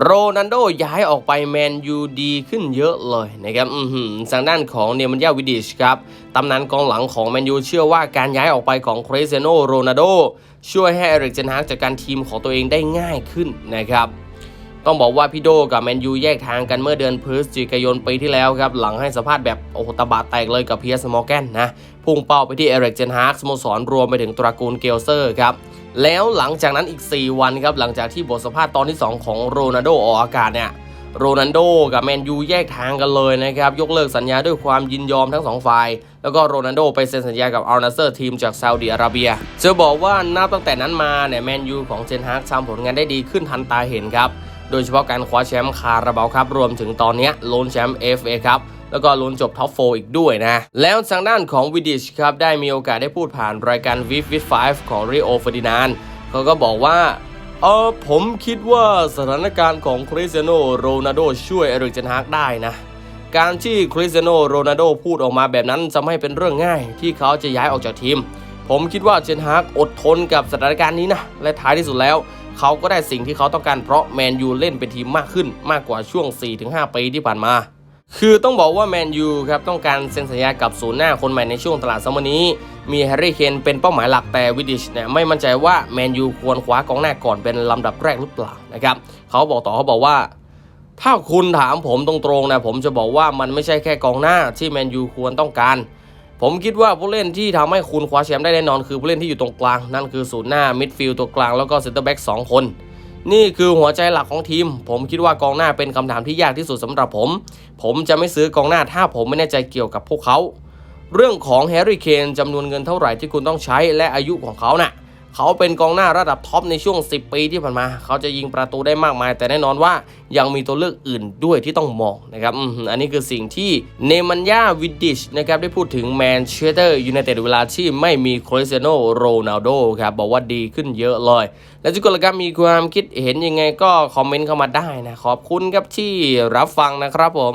โรนันโดย้ายออกไปแมนยูดีขึ้นเยอะเลยนะครับอือหือทางด้านของเนมันยาวิดิชครับตำนานกองหลังของแมนยูเชื่อว่าการย้ายออกไปของคริสเตียโนโรนัลโดช่วยให้เอริกเจนฮากจัดการทีมของตัวเองได้ง่ายขึ้นนะครับ ต้องบอกว่าพี่โดกับแมนยูแยกทางกันเมื่อเดือนพฤศจิกายนปีที่แล้วครับ หลังให้สัมภาษณ์แบบโอ้โหตบะแตกเลยกับเพียร์สมอร์แกนนะ พุ่งเป้าไปที่เอริกเจนฮากสโมสรรวมไปถึงตระกูลเกลเซอร์ครับ แล้วหลังจากนั้นอีก 4 วันครับหลังจากที่บทสัมภาษณ์ตอนที่ 2 ของโรนัลโดออกอากาศเนี่ยโรนัลโดกับแมนยูแยกทางกันเลยนะครับ ยกเลิกสัญญาด้วยความยินยอมทั้งสองฝ่าย แล้วก็โรนัลโดไปเซ็นสัญญากับอัลนาเซอร์ทีมจากซาอุดิอาระเบีย จะบอกว่านับตั้งแต่นั้นมาเนี่ยแมนยูของเจนฮากทำผลงานได้ดีขึ้นทันตาเห็นครับโดยเฉพาะการคว้าแชมป์คาราบาวครับรวมถึงตอนนี้ลุ้นแชมป์ FA ครับแล้วก็ลุ้นจบท็อปโฟอีกด้วยนะ แล้วทางด้านของวิดิชครับ ได้มีโอกาสได้พูดผ่านรายการวิฟวิ f 5ของริโอเฟอร์ดินานเขาก็บอกว่า เออผมคิดว่าสถานการณ์ของคริสเตียโนโรนัลโดช่วยเอริกเจนฮากได้นะ การที่คริสเตียโนโรนัลโดพูดออกมาแบบนั้นจะไม่เป็นเรื่องง่าย ที่เขาจะย้ายออกจากทีม ผมคิดว่าเจนฮากอดทนกับสถานการณ์นี้นะ และท้ายที่สุดแล้ว เขาก็ได้สิ่งที่เขาต้องการเพราะแมนยูเล่นเป็นทีมมากขึ้นมากกว่าช่วง 4-5 ปีที่ผ่านมา คือต้องบอกว่าแมนยูครับต้องการเซ็นสัญญากับศูนย์หน้าคนใหม่ในช่วงตลาดซัมเมอร์นี้ มีแฮร์รี่เคนเป็นเป้าหมายหลักแต่วิดิชเนี่ยไม่มั่นใจว่าแมนยูควรคว้ากองหน้าก่อนเป็นลำดับแรกหรือเปล่านะครับเขาบอกต่อเขาบอกว่าถ้าคุณถามผมตรงๆนะผมจะบอกว่ามันไม่ใช่แค่กองหน้าที่แมนยูควรต้องการ ผมคิดว่าผู้เล่นที่ทำให้คุณคว้าแชมป์ได้แน่นอนคือผู้เล่นที่อยู่ตรงกลาง นั่นคือศูนย์หน้ามิดฟิลด์ตัวกลางแล้วก็เซนเตอร์แบ็กสองคน นี่คือหัวใจหลักของทีม ผมคิดว่ากองหน้าเป็นคำถามที่ยากที่สุดสำหรับผม ผมจะไม่ซื้อกองหน้าถ้าผมไม่แน่ใจเกี่ยวกับพวกเขา เรื่องของแฮร์รี่เคนจำนวนเงินเท่าไหร่ที่คุณต้องใช้และอายุของเขาน่ะ เขาเป็นกองหน้าระดับท็อปในช่วง 10 ปีที่ผ่านมา เขาจะยิงประตูได้มากมาย แต่แน่นอนว่ายังมีตัวเลือกอื่นด้วยที่ต้องมองนะครับอันนี้คือสิ่งที่เนมันยาวิดดิชนะครับได้พูดถึงแมนเชสเตอร์ยูไนเต็ดเวลาที่ไม่มีคริสเตียโนโรนัลโดครับบอกว่าดีขึ้นเยอะเลย แล้วทุกคนละครับมีความคิดเห็นยังไงก็คอมเมนต์เข้ามาได้นะขอบคุณครับที่รับฟังนะครับผม